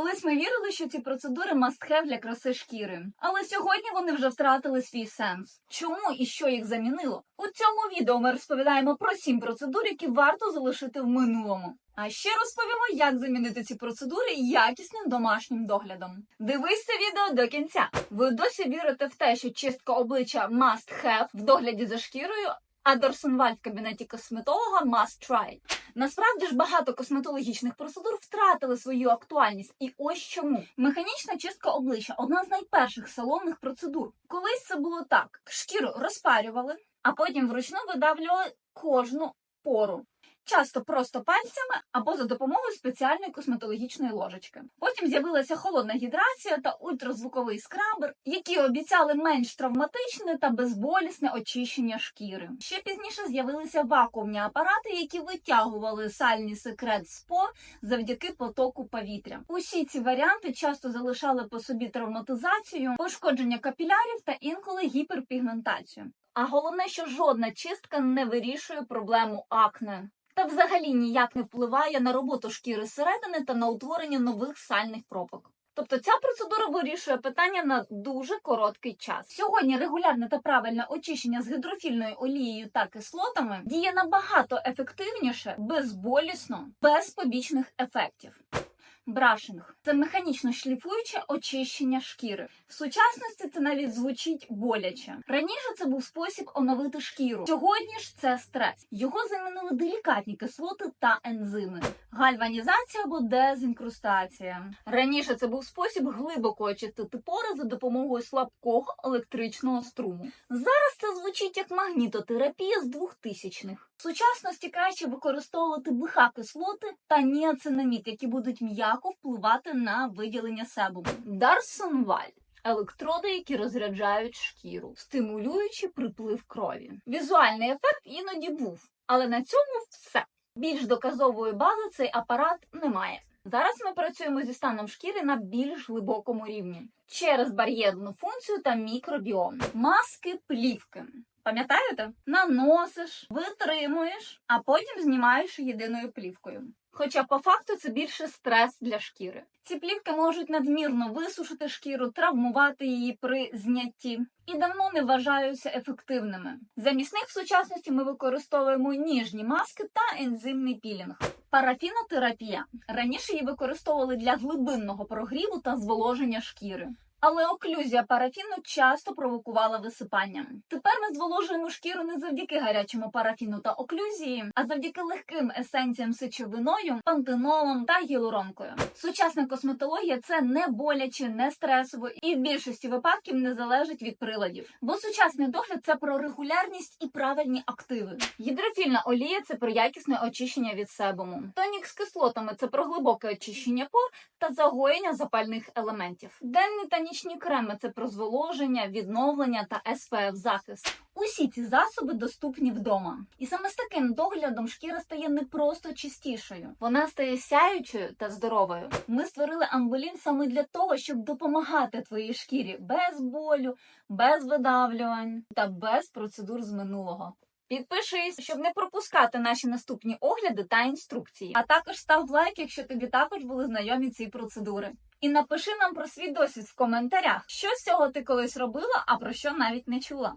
Колись ми вірили, що ці процедури must-have для краси шкіри, але сьогодні вони вже втратили свій сенс. Чому і що їх замінило? У цьому відео ми розповідаємо про сім процедур, які варто залишити в минулому. А ще розповімо, як замінити ці процедури якісним домашнім доглядом. Дивись це відео до кінця. Ви досі вірите в те, що чистка обличчя must have в догляді за шкірою, а Дорсонваль в кабінеті косметолога must try. Насправді ж багато косметологічних процедур втратили свою актуальність, і ось чому механічна чистка обличчя одна з найперших салонних процедур. Колись це було так: шкіру розпарювали, а потім вручну видавлювали кожну пору. Часто просто пальцями або за допомогою спеціальної косметологічної ложечки. Потім з'явилася холодна гідрація та ультразвуковий скрабер, які обіцяли менш травматичне та безболісне очищення шкіри. Ще пізніше з'явилися вакуумні апарати, які витягували сальні секрет з завдяки потоку повітря. Усі ці варіанти часто залишали по собі травматизацію, пошкодження капілярів та інколи гіперпігментацію. А головне, що жодна чистка не вирішує проблему акне. Та взагалі ніяк не впливає на роботу шкіри зсередини та на утворення нових сальних пробок. Тобто ця процедура вирішує питання на дуже короткий час. Сьогодні регулярне та правильне очищення з гідрофільною олією та кислотами діє набагато ефективніше, безболісно, без побічних ефектів. Брашинг це механічно шліфуюче очищення шкіри. В сучасності це навіть звучить боляче. Раніше це був спосіб оновити шкіру. Сьогодні ж це стрес. Його замінили делікатні кислоти та ензими, гальванізація або дезінкрустація. Раніше це був спосіб глибоко очистити пори за допомогою слабкого електричного струму. Зараз це звучить як магнітотерапія з 2000-х. В сучасності краще використовувати БХ кислоти та ніацинамід, які будуть м'яко впливати на виділення себуму. Дарсонваль. Електроди, які розряджають шкіру, стимулюючи приплив крові. Візуальний ефект іноді був, але на цьому все. Більш доказової бази цей апарат не має. Зараз ми працюємо зі станом шкіри на більш глибокому рівні через бар'єрну функцію та мікробіом. Маски плівки. Пам'ятаєте? Наносиш, витримуєш, а потім знімаєш єдиною плівкою. Хоча по факту це більше стрес для шкіри. Ці плівки можуть надмірно висушити шкіру, травмувати її при знятті і давно не вважаються ефективними. Замість них в сучасності ми використовуємо ніжні маски та ензимний пілінг. Парафінотерапія раніше її використовували для глибинного прогріву та зволоження шкіри. Але оклюзія парафіну часто провокувала висипання. Тепер ми зволожуємо шкіру не завдяки гарячому парафіну та оклюзії, а завдяки легким есенціям сечовиною, пантенолом та гіалуронкою. Сучасна косметологія це не боляче, не стресово і в більшості випадків не залежить від приладів. Бо сучасний догляд це про регулярність і правильні активи. Гідрофільна олія це про якісне очищення від себуму. Тонік з кислотами це про глибоке очищення пор та загоєння запальних елементів. Денні та нічні креми це про зволоження, відновлення та SPF захист. Усі ці засоби доступні вдома. І саме з таким доглядом шкіра стає не просто чистішою, вона стає сяючою та здоровою. Ми створили амбулін саме для того, щоб допомагати твоїй шкірі без болю, без видавлювань та без процедур з минулого. Підпишись, щоб не пропускати наші наступні огляди та інструкції. А також став лайк, якщо тобі також були знайомі ці процедури. І напиши нам про свій досвід в коментарях, що з цього ти колись робила, а про що навіть не чула.